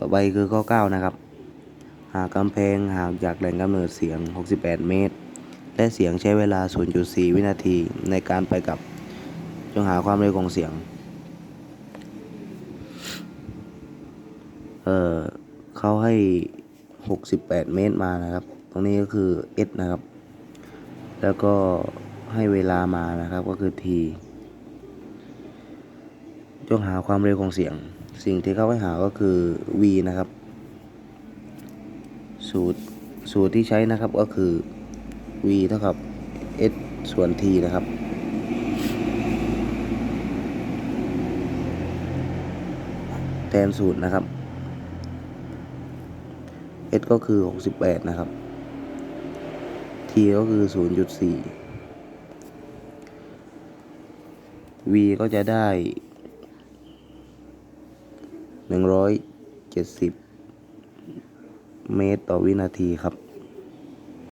ต่อไปคือข้อ 9 นะครับ หากกำแพงห่างจากแหล่งกำเนิดเสียง 68 เมตร และเสียงใช้เวลา 0.4 วินาทีในการไปกลับ จงหาความเร็วของเสียง เออเขาให้ 68 เมตรมานะครับ ตรงนี้ก็คือ s นะครับ แล้วก็ให้เวลามานะครับก็คือ t จงหาความเร็วของเสียง สิ่งที่เขาให้หาก็คือ v นะครับ สูตรสูตรที่ใช้นะครับก็คือ v เท่ากับ s ส่วน t นะครับ แทนสูตรนะครับ s ก็คือ 68 นะครับ t ก็คือ 0.4 v ก็จะได้ 170 เมตรต่อวินาทีครับ